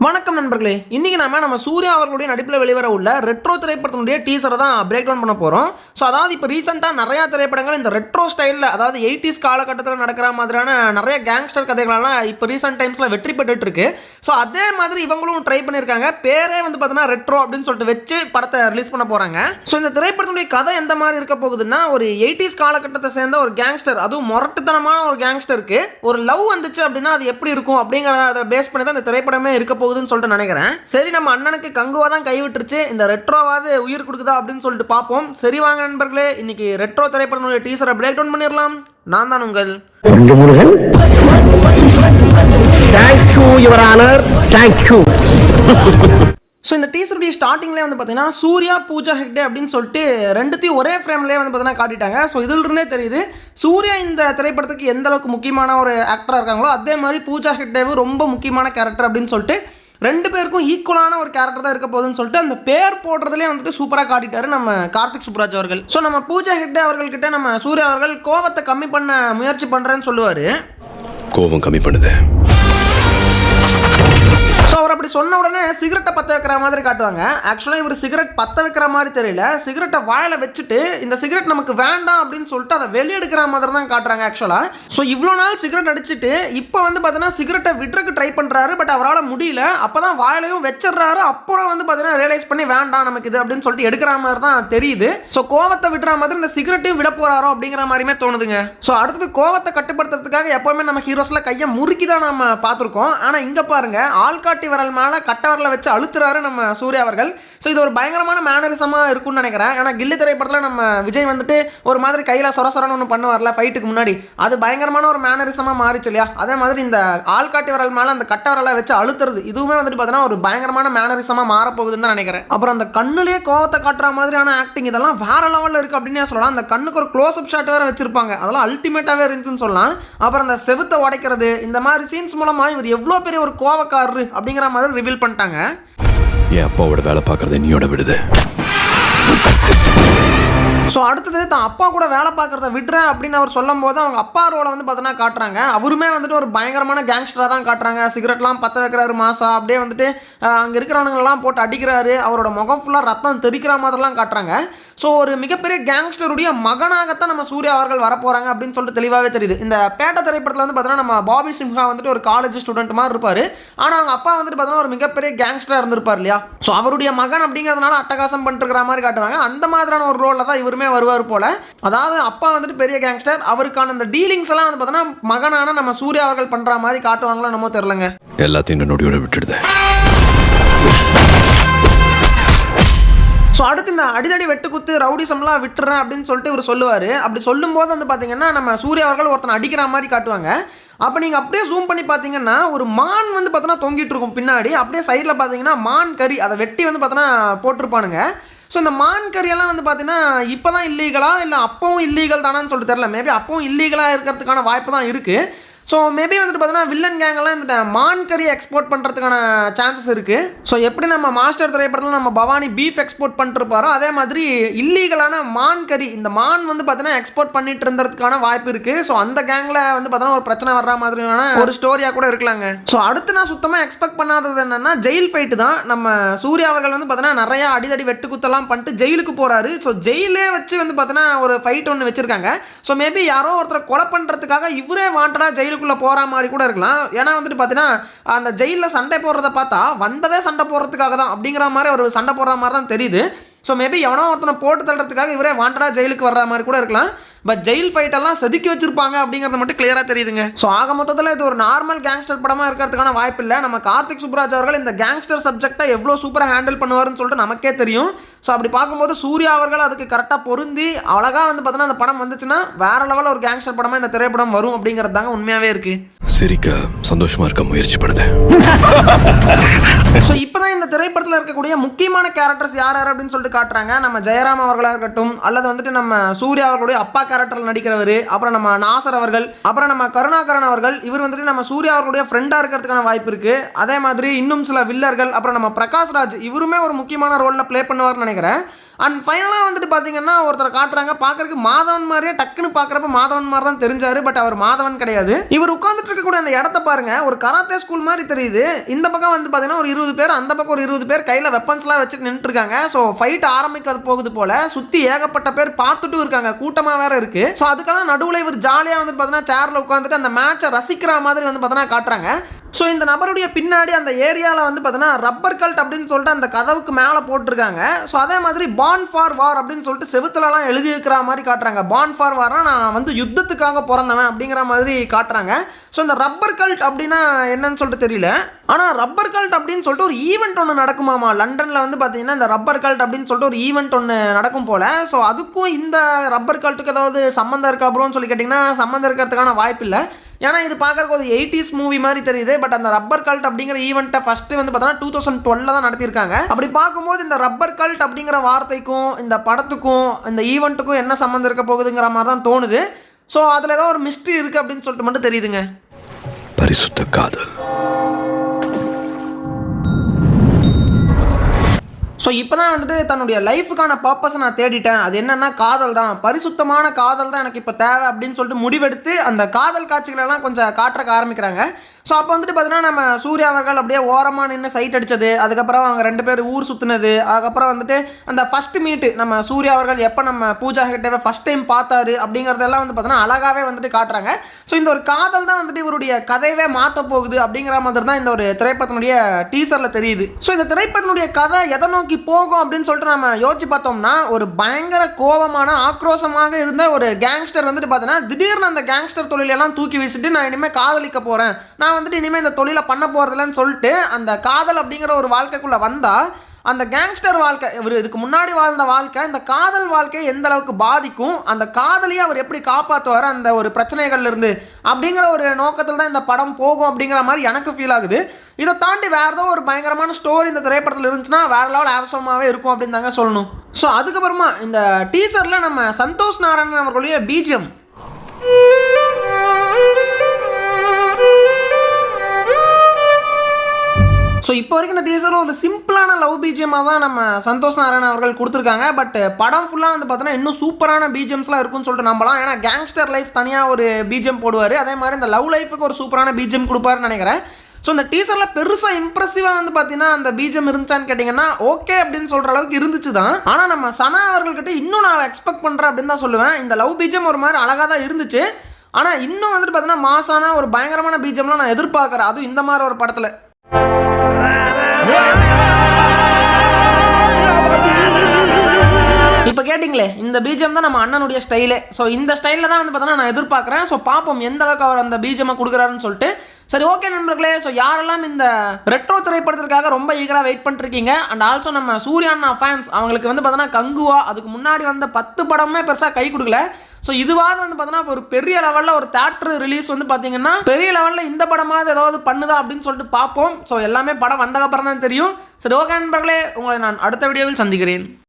வணக்கம் நண்பர்களே. இன்றைக்கி நம்ம நம்ம சூர்யா அவர்களுடைய நடிப்பில் வெளிவர உள்ள ரெட்ரோ திரைப்படத்தினுடைய டீசரை தான் பிரேக் டவுன் பண்ண போகிறோம் ஸோ அதாவது இப்போ ரீசெண்டாக நிறையா திரைப்படங்கள் இந்த ரெட்ரோ ஸ்டைலில் அதாவது எயிட்டிஸ் காலகட்டத்தில் நடக்கிற மாதிரியான நிறைய கேங்ஸ்டர் கதைகளெல்லாம் இப்போ ரீசெண்ட் டைம்ஸில் வெற்றி பெற்றுட்டுருக்கு ஸோ அதே மாதிரி இவங்களும் ட்ரை பண்ணியிருக்காங்க பேரே வந்து பார்த்தீங்கன்னா ரெட்ரோ அப்படின்னு சொல்லிட்டு வச்சு படத்தை ரிலீஸ் பண்ண போகிறாங்க ஸோ இந்த திரைப்படத்தினுடைய கதை எந்த மாதிரி இருக்க போகுதுன்னா ஒரு எயிட்டிஸ் காலகட்டத்தை சேர்ந்த ஒரு கேங்ஸ்டர் அதுவும் முரட்டுத்தனமான ஒரு கேங்ஸ்டருக்கு ஒரு லவ் வந்துச்சு அப்படின்னா அது எப்படி இருக்கும் அப்படிங்கிறத பேஸ் பண்ணி தான் இந்த திரைப்படமே இருக்க போகுதுன்னு சொல்லிட்டு நினைக்கிறேன். சரி நம்ம அண்ணனுக்கு கங்குவா தான் கைவிட்டுருச்சு. இந்த ரெட்ரோவாவது உயிர் கொடுக்குதா அப்படின்னு சொல்லிட்டு பார்ப்போம். சரி வாங்க நண்பர்களே இன்னைக்கு ரெட்ரோ திரைப்படத்தினுடைய டீசரை பிரேக் டவுன் பண்ணிடலாம். நான் தான் உங்கள் Murugan. Thank you your honour thank you so இந்த டீசருடைய ஸ்டார்டிங்லேயே வந்து பார்த்தீங்கன்னா சூர்யா பூஜா ஹெக்டே அப்படின்னு சொல்லிட்டு ரெண்டுத்தையும் ஒரே ஃப்ரேம்லேயே வந்து பார்த்தீங்கன்னா காட்டிட்டாங்க. ஸோ இதில் இருந்தே தெரியுது. சூர்யா இந்த திரைப்படத்துக்கு எந்த அளவுக்கு முக்கியமான ஒரு ஆக்டராக இருக்காங்களோ அதே மாதிரி பூஜா ஹெக்டேவும் ரொம்ப முக்கியமான கேரக்டர் அப்படின்னு சொல்லிட்டு ரெண்டு பேருக்கும் ஈக்குவலான ஒரு கேரக்டர் தான் இருக்க போகுதுன்னு சொல்லிட்டு அந்த பேர் போடுறதுலேயே வந்துட்டு சூப்பராக காட்டிட்டாரு நம்ம கார்த்திக் சுப்ராஜ் அவர்கள். ஸோ நம்ம பூஜா ஹெக்டே அவர்கள்கிட்ட நம்ம சூர்யா அவர்கள் கோவத்தை கம்மி பண்ண முயற்சி பண்ணுறேன்னு சொல்லுவார். கோபம் கம்மி பண்ணுதேன் அவர் அப்படி சொன்ன உடனே சிகரெட்டை பற்ற வைக்கிற மாதிரி காட்டுவாங்க. ஆக்சுவலாக இவர் சிகரெட் பற்ற வைக்கிற மாதிரி தெரியல. சிகரெட்டை வாயில் வச்சுட்டு இந்த சிகரெட் நமக்கு வேண்டாம் அப்படின்னு சொல்லிட்டு அதை வெளியெடுக்கிற மாதிரி தான் காட்டுறாங்க ஆக்சுவலாக ஸோ இவ்வளோ நாள் சிகரெட் அடிச்சுட்டு இப்போ வந்து பார்த்தீங்கன்னா சிகரெட்டை விட்றக்கு ட்ரை பண்ணுறாரு பட் அவரால் முடியல. அப்போ தான் வாயிலையும் வச்சிடுறாரு. அப்புறம் வந்து பார்த்தீங்கன்னா ரியலைஸ் பண்ணி வேண்டாம் நமக்கு இது அப்படின்னு சொல்லிட்டு எடுக்கிற மாதிரி தான் தெரியுது. ஸோ கோவத்தை விடுற மாதிரி இந்த சிகரெட்டையும் விட போகிறாரோ அப்படிங்கிற மாதிரியுமே தோணுதுங்க. ஸோ அடுத்தது கோவத்தை கட்டுப்படுத்துறதுக்காக எப்போவுமே நம்ம ஹீரோஸில் கையை முறுக்கி தான் நம்ம பார்த்துருக்கோம். ஆனால் இங்கே பாருங்கள் ஆள்காட்டி வரல் மேலே கட்ட விரலை வச்சு அழுத்துறாரு நம்ம சூர்யா அவர்கள். ஸோ இது ஒரு பயங்கரமான மேனரிசமாக இருக்கும்னு நினைக்கிறேன். ஏன்னா கில்லி திரைப்படத்தில் நம்ம விஜய் வந்துட்டு ஒரு மாதிரி கையில் சொர சொரன்னு ஒன்று பண்ணுவார்ல ஃபைட்டுக்கு முன்னாடி. அது பயங்கரமான ஒரு மேனரிசமாக மாறிச்சு இல்லையா? அதே மாதிரி இந்த ஆள்காட்டி வரல் மேலே அந்த கட்ட வரலை வச்சு அழுத்துறது இதுவுமே வந்துட்டு பார்த்தீங்கன்னா ஒரு பயங்கரமான மேனரிசமாக மாறப்போகுதுன்னு தான் நினைக்கிறேன். அப்புறம் அந்த கண்ணுலேயே கோவத்தை காட்டுற மாதிரியான ஆக்டிங் இதெல்லாம் வேற லெவலில் இருக்குது அப்படின்னு சொல்லலாம். அந்த கண்ணுக்கு ஒரு க்ளோஸ் அப் ஷாட் வேறு வச்சிருப்பாங்க. அதெல்லாம் அல்டிமேட்டாகவே இருந்துச்சுன்னு சொல்லலாம். அப்புறம் அந்த செவுத்தை உடைக்கிறது இந்த மாதிரி சீன்ஸ் மூலமாக இவர் எவ்வளோ பெரிய ஒரு கோவக்காரரு அப்படிங்கிற மாதிரி ரிவீல் பண்ணிட்டாங்க. என் அப்பாவோட வேலை பார்க்கறது நீயோட விடுது. ஸோ அடுத்தது தான் அப்பா கூட வேலை பார்க்குறத விடுறேன் அப்படின்னு அவர் சொல்லும் போது அவங்க அப்பா ரோலை வந்து பார்த்தோன்னா காட்டுறாங்க. அவருமே வந்துட்டு ஒரு பயங்கரமான கேங்ஸ்டராக தான் காட்டுறாங்க. சிகரெட்லாம் பற்ற வைக்கிறாரு மாசா. அப்படியே வந்துட்டு அங்கே இருக்கிறவனுங்களெல்லாம் போட்டு அடிக்கிறாரு. அவரோட முகம் ஃபுல்லாக ரத்தம் தெரிக்கிற மாதிரிலாம் காட்டுறாங்க. ஸோ ஒரு மிகப்பெரிய கேங்ஸ்டருடைய மகனாகத்தான் நம்ம சூர்யா அவர்கள் வரப்போகிறாங்க அப்படின்னு சொல்லிட்டு தெளிவாகவே தெரியுது. இந்த பேட்ட திரைப்படத்தில் வந்து பார்த்தோன்னா நம்ம பாபி சிம்ஹா வந்துட்டு ஒரு காலேஜ் ஸ்டூடெண்ட் மாதிரி இருப்பார். ஆனால் அவங்க அப்பா வந்துட்டு பார்த்தோன்னா ஒரு மிகப்பெரிய கேங்ஸ்டராக இருந்திருப்பார் இல்லையா? ஸோ அவருடைய மகன் அப்படிங்கிறதுனால அட்டகாசம் பண்ணிருக்கிற மாதிரி காட்டுவாங்க. அந்த மாதிரியான ஒரு ரோலில் தான் இவருமே வருவார் போல. அதாவது அப்பா வந்துட்டு பெரிய கேங்ஸ்டர் அவருக்கான அந்த டீலிங்ஸ் எல்லாம் வந்து பார்த்தோன்னா மகனான நம்ம சூர்யா அவர்கள் பண்ணுற மாதிரி காட்டுவாங்களோ நம்ம தெரிலங்க எல்லாத்தையும் நொடியோட விட்டுடுது. ஸோ அடுத்து இந்த அடிதடி வெட்டுக்குத்து ரவுடிசம்லாம் விட்டுறேன் அப்படின்னு சொல்லிட்டு இவர் சொல்லுவார். அப்படி சொல்லும்போது வந்து பார்த்தீங்கன்னா நம்ம சூர்யா அவர்கள் ஒருத்தனை அடிக்கிற மாதிரி காட்டுவாங்க. அப்போ நீங்கள் அப்படியே ஜூம் பண்ணி பார்த்தீங்கன்னா ஒரு மான் வந்து பார்த்தோன்னா தொங்கிட்டு இருக்கும் பின்னாடி. அப்படியே சைடில் பார்த்தீங்கன்னா மான் கறி அதை வெட்டி வந்து பார்த்தோன்னா போட்டிருப்பானுங்க. ஸோ இந்த மான் கறியெல்லாம் வந்து பார்த்தீங்கன்னா இப்போ தான் இல்லீகலாக இல்லை அப்பவும் இல்லீகல் தானான்னு சொல்லிட்டு தெரில மேபி அப்பவும் இல்லீகலாக இருக்கிறதுக்கான வாய்ப்பு தான் இருக்குது ஸோ மேபி வந்துட்டு பார்த்தீங்கன்னா வில்லன் கேங்கெல்லாம் இந்த மான் கறி எக்ஸ்போர்ட் பண்ணுறதுக்கான சான்சஸ் இருக்குது ஸோ எப்படி நம்ம மாஸ்டர் திரைப்படத்தில் நம்ம பவானி பீஃப் எக்ஸ்போர்ட் பண்ணிட்டுருப்பாரோ அதே மாதிரி இல்லீகலான மான் கறி இந்த மான் வந்து பார்த்தீங்கன்னா எக்ஸ்போர்ட் பண்ணிட்டு இருந்ததுக்கான வாய்ப்பு இருக்குது ஸோ அந்த கேங்கில் வந்து பார்த்தீங்கன்னா ஒரு பிரச்சனை வர்ற மாதிரியான ஒரு ஸ்டோரியாக கூட இருக்கலாங்க. ஸோ அடுத்து நான் சுத்தமாக எக்ஸ்பெக்ட் பண்ணாதது என்னென்னா ஜெயில் ஃபைட்டு தான். நம்ம சூர்யா அவர்கள் வந்து பார்த்தீங்கன்னா நிறையா அடிதடி வெட்டு குத்தெல்லாம் பண்ணிட்டு ஜெயிலுக்கு போகிறாரு ஸோ ஜெயிலே வச்சு வந்து பார்த்தீங்கன்னா ஒரு ஃபைட் ஒன்று வச்சுருக்காங்க. ஸோ மேபி யாரோ ஒருத்தர் கொலை பண்ணுறதுக்காக இவரே வாண்டடாக ஜெயிலுக்குள்ளே போகிற மாதிரி கூட இருக்கலாம். ஏன்னா வந்துட்டு பார்த்தீங்கன்னா அந்த ஜெயிலில் சண்டை போடுறத பார்த்தா வந்ததே சண்டை போடுறதுக்காக தான் அப்படிங்கிற மாதிரி ஒரு சண்டை போடுற மாதிரி தான் தெரியுது. ஸோ மேபி எவனோ ஒருத்தனை போட்டு தள்ளுறதுக்காக இவரே வாண்டடாக ஜெயிலுக்கு வர்ற மாதிரி கூட இருக்கலாம். பட் ஜெயில் ஃபைட்டெல்லாம் செதுக்கி வச்சிருப்பாங்க அப்படிங்கிறது மட்டும் கிளியராக தெரியுதுங்க. ஸோ ஆக மொத்தத்தில் இது ஒரு நார்மல் கேங்ஸ்டர் படமாக இருக்கிறதுக்கான வாய்ப்பு இல்லை. நம்ம கார்த்திக் சுப்ராஜ் அவர்கள் இந்த கேங்ஸ்டர் சப்ஜெக்டை எவ்வளோ சூப்பராக ஹேண்டில் பண்ணுவாருன்னு சொல்லிட்டு நமக்கே தெரியும். ஸோ அப்படி பார்க்கும்போது சூர்யா அவர்கள் அதுக்கு கரெக்டாக பொருந்தி அழகாக வந்து பார்த்தோன்னா அந்த படம் வந்துச்சுன்னா வேற லெவலில் ஒரு கேங்ஸ்டர் படமாக இந்த திரைப்படம் வரும் அப்படிங்கிறது தாங்க உண்மையாகவே இருக்குது சிரிக்க சந்தோஷமா இருக்க முயற்சி பண்ணுது ஸோ இப்போதான் இந்த திரைப்படத்தில் இருக்கக்கூடிய முக்கியமான கேரக்டர்ஸ் யார் யார் அப்படின்னு சொல்லிட்டு காட்டுறாங்க. நம்ம ஜெயராம் அவர்களாக இருக்கட்டும் அல்லது வந்துட்டு நம்ம சூர்யா அவர்களுடைய அப்பா கேரக்டரில் நடிக்கிறவர் அப்புறம் நம்ம நாசர் அவர்கள் அப்புறம் நம்ம கருணாகரன் அவர்கள் இவர் வந்துட்டு நம்ம சூர்யா அவர்களுடைய ஃப்ரெண்டாக இருக்கிறதுக்கான வாய்ப்பு இருக்கு. அதே மாதிரி இன்னும் சில வில்லர்கள் அப்புறம் நம்ம பிரகாஷ் ராஜ் இவருமே ஒரு முக்கியமான ரோலில் ப்ளே பண்ணுவார்னு நினைக்கிறேன். அண்ட் ஃபைனலாக வந்துட்டு பார்த்தீங்கன்னா ஒருத்தரை காட்டுறாங்க. பார்க்கறக்கு மாதவன் மாதிரியே டக்குன்னு பார்க்குறப்ப மாதவன் மாதிரி தான் தெரிஞ்சாரு பட் அவர் மாதவன் கிடையாது. இவர் உட்காந்துட்டு இருக்கக்கூடிய அந்த இடத்த பாருங்க ஒரு கராத்தே ஸ்கூல் மாதிரி தெரியுது. இந்த பக்கம் வந்து பார்த்தீங்கன்னா ஒரு இருபது பேர் அந்த பக்கம் ஒரு இருபது பேர் கையில் வெப்பன்ஸ்லாம் வச்சுட்டு நின்றுருக்காங்க ஸோ ஃபைட் ஆரம்பிக்கிறது போகுது போல. சுற்றி ஏகப்பட்ட பேர் பார்த்துட்டும் இருக்காங்க. கூட்டமாக வேற இருக்கு. ஸோ அதுக்கெல்லாம் நடுவில் இவர் ஜாலியாக வந்து பார்த்தீங்கன்னா சேரில் உட்காந்துட்டு அந்த மேட்சை ரசிக்கிற மாதிரி வந்து பார்த்தீங்கன்னா காட்டுறாங்க. ஸோ இந்த நபருடைய பின்னாடி அந்த ஏரியாவில் வந்து பார்த்தீங்கன்னா ரப்பர் கல்ட் அப்படின்னு சொல்லிட்டு அந்த கதவுக்கு மேலே போட்டிருக்காங்க. ஸோ அதே மாதிரி பான் ஃபார் வார் அப்படின்னு சொல்லிட்டு செவுத்துலலாம் எழுதி இருக்கிற மாதிரி காட்டுறாங்க. பான் ஃபார் வார்னா நான் வந்து யுத்தத்துக்காக பிறந்தவன் அப்படிங்கிற மாதிரி காட்டுறாங்க. ஸோ இந்த ரப்பர் கல்ட் அப்படின்னா என்னன்னு சொல்லிட்டு தெரியல. ஆனால் ரப்பர் கல்ட் அப்படின்னு சொல்லிட்டு ஒரு ஈவெண்ட் ஒன்று நடக்குமாமா? லண்டனில் வந்து பார்த்தீங்கன்னா இந்த ரப்பர் கல்ட் அப்படின்னு சொல்லிட்டு ஒரு ஈவெண்ட் ஒன்று நடக்கும் போல். ஸோ அதுக்கும் இந்த ரப்பர் கல்ட்டுக்கு ஏதாவது சம்மந்தம் இருக்கா அப்புறம்னு சொல்லி கேட்டிங்கன்னா சம்மந்தம் இருக்கிறதுக்கான வாய்ப்பு இல்லை ஏன்னா இது பார்க்குறக்கு ஒரு எயிட்டிஸ் மூவி மாதிரி தெரியுது பட் அந்த ரப்பர் கல்ட் அப்படிங்கிற ஈவெண்ட்டை ஃபர்ஸ்ட் வந்து பார்த்தோன்னா டூ தௌசண்ட் டுவெல்ல தான் நடத்தியிருக்காங்க. அப்படி பார்க்கும்போது இந்த ரப்பர் கல்ட் அப்படிங்கிற வார்த்தைக்கும் இந்த படத்துக்கும் இந்த ஈவெண்ட்டுக்கும் என்ன சம்மந்தம் இருக்க போகுதுங்கிற மாதிரி தான் தோணுது. ஸோ அதில் ஏதோ ஒரு மிஸ்ட்ரி இருக்குது அப்படின்னு சொல்லிட்டு மட்டும் தெரியுதுங்க. பரிசுத்த காதல். ஸோ இப்போ தான் வந்துட்டு தன்னுடைய லைஃபுக்கான பர்பஸை நான் தேடிட்டேன். அது என்னென்னா காதல் தான். பரிசுத்தமான காதல் தான் எனக்கு இப்போ தேவை அப்படின்னு சொல்லிட்டு முடிவெடுத்து அந்த காதல் காட்சிகளெல்லாம் கொஞ்சம் காட்டுறக்க ஆரம்பிக்கிறாங்க. ஸோ அப்போ வந்துட்டு பார்த்தீங்கன்னா நம்ம சூர்யா அவர்கள் அப்படியே ஓரமாக நின்று சைட் அடித்தது அதுக்கப்புறம் அவங்க ரெண்டு பேர் ஊர் சுற்றுனது அதுக்கப்புறம் வந்துட்டு அந்த ஃபர்ஸ்ட் மீட்டு நம்ம சூர்யா அவர்கள் எப்போ நம்ம பூஜா கிட்டே ஃபஸ்ட் டைம் பார்த்தாரு அப்படிங்கிறதெல்லாம் வந்து பார்த்தீங்கன்னா அழகாகவே வந்துட்டு காட்டுறாங்க. ஸோ இந்த ஒரு காதல் தான் வந்துட்டு இவருடைய கதையவே மாற்ற போகுது அப்படிங்கிற மாதிரி தான் இந்த ஒரு திரைப்படத்தினுடைய டீசரில் தெரியுது. ஸோ இந்த திரைப்படத்தினுடைய கதை எதை நோக்கி போகும் அப்படின்னு சொல்லிட்டு நம்ம யோசிச்சு பார்த்தோம்னா ஒரு பயங்கர கோபமான ஆக்ரோஷமாக இருந்த ஒரு கேங்ஸ்டர் வந்துட்டு பார்த்தீங்கன்னா திடீர்னு அந்த கேங்ஸ்டர் தொழிலெல்லாம் தூக்கி வீசிட்டு நான் இனிமேல் காதலிக்க போகிறேன் நான் வந்துட்டு இனிமேல் இந்த தொழிலை பண்ண போகிறதில்லன்னு சொல்லிட்டு அந்த காதல் அப்படிங்கிற ஒரு வாழ்க்கைக்குள்ளே வந்தால் அந்த கேங்ஸ்டர் வாழ்க்கை இவர் இதுக்கு முன்னாடி வாழ்ந்த வாழ்க்கை இந்த காதல் வாழ்க்கையை எந்த அளவுக்கு பாதிக்கும் அந்த காதலியை அவர் எப்படி காப்பாற்றுவார் அந்த ஒரு பிரச்சனைகள்ல இருந்து அப்படிங்கிற ஒரு நோக்கத்தில் தான் இந்த படம் போகும் அப்படிங்கிற மாதிரி எனக்கு ஃபீல் ஆகுது. இதை தாண்டி வேறு ஏதோ ஒரு பயங்கரமான ஸ்டோரி இந்த திரைப்படத்தில் இருந்துச்சுன்னா வேறு லெவல் ஆவசமாகவே இருக்கும் அப்படின்னு தாங்க சொல்லணும். ஸோ அதுக்கப்புறமா இந்த டீசரில் நம்ம சந்தோஷ் நாராயணன் அவர்களுடைய பிஜிஎம் ஸோ இப்போ வரைக்கும் இந்த டீசரும் ஒரு சிம்பிளான லவ் பிஜிஎம்மாக தான் நம்ம சந்தோஷ் நாராயணன் அவர்கள் கொடுத்துருக்காங்க. பட் படம் ஃபுல்லாக வந்து பார்த்தோன்னா இன்னும் சூப்பரான பிஜிஎம்ஸ்லாம் இருக்கும்னு சொல்லிட்டு நம்பலாம். ஏன்னா கேங்ஸ்டர் லைஃப் தனியாக ஒரு பிஜிஎம் போடுவார். அதே மாதிரி இந்த லவ் லைஃபுக்கு ஒரு சூப்பரான பிஜிஎம் கொடுப்பாருன்னு நினைக்கிறேன். ஸோ இந்த டீசரில் பெருசாக இம்ப்ரெசிவாக வந்து பார்த்தீங்கன்னா அந்த பிஜிஎம் இருந்துச்சான்னு கேட்டிங்கன்னா ஓகே அப்படின்னு சொல்கிற அளவுக்கு இருந்துச்சு தான். ஆனால் நம்ம சனா அவர்கள்கிட்ட இன்னும் நான் எக்ஸ்பெக்ட் பண்ணுறேன் அப்படின்னு தான் சொல்லுவேன். இந்த லவ் பிஜிஎம் ஒரு மாதிரி அழகாக தான் இருந்துச்சு. ஆனால் இன்னும் வந்துட்டு பார்த்தீங்கன்னா மாசான ஒரு பயங்கரமான பீஜம்லாம் நான் எதிர்பார்க்குறேன். அதுவும் இந்த மாதிரி ஒரு படத்தில். இப்போ கேட்டிங்களே இந்த பீஜம் தான் நம்ம அண்ணனுடைய ஸ்டைலே ஸோ இந்த ஸ்டைலில் தான் வந்து பார்த்தோன்னா நான் எதிர்பார்க்குறேன். ஸோ பார்ப்போம் எந்த அளவுக்கு அவர் அந்த பீஜமாக கொடுக்குறாருன்னு சொல்லிட்டு. சரி ஓகே நண்பர்களே ஸோ யாரெல்லாம் இந்த ரெட்ரோ திரைப்படத்திற்காக ரொம்ப ஈகராக வெயிட் பண்ணிருக்கீங்க? அண்ட் ஆல்சோ நம்ம சூர்யா அண்ணா ஃபேன்ஸ் அவங்களுக்கு வந்து பார்த்தோன்னா கங்குவா அதுக்கு முன்னாடி வந்த பத்து படமே பெருசாக கை கொடுக்கல. ஸோ இதுவாவது வந்து பார்த்தோன்னா ஒரு பெரிய லெவலில் ஒரு தேட்டர் ரிலீஸ் வந்து பார்த்தீங்கன்னா பெரிய லெவலில் இந்த படமாவது ஏதாவது பண்ணுதா அப்படின்னு சொல்லிட்டு பார்ப்போம் ஸோ எல்லாமே படம் வந்தக்கப்புறம் தான் தெரியும். சரி ஓகே நண்பர்களே உங்களை நான் அடுத்த வீடியோவில் சந்திக்கிறேன்.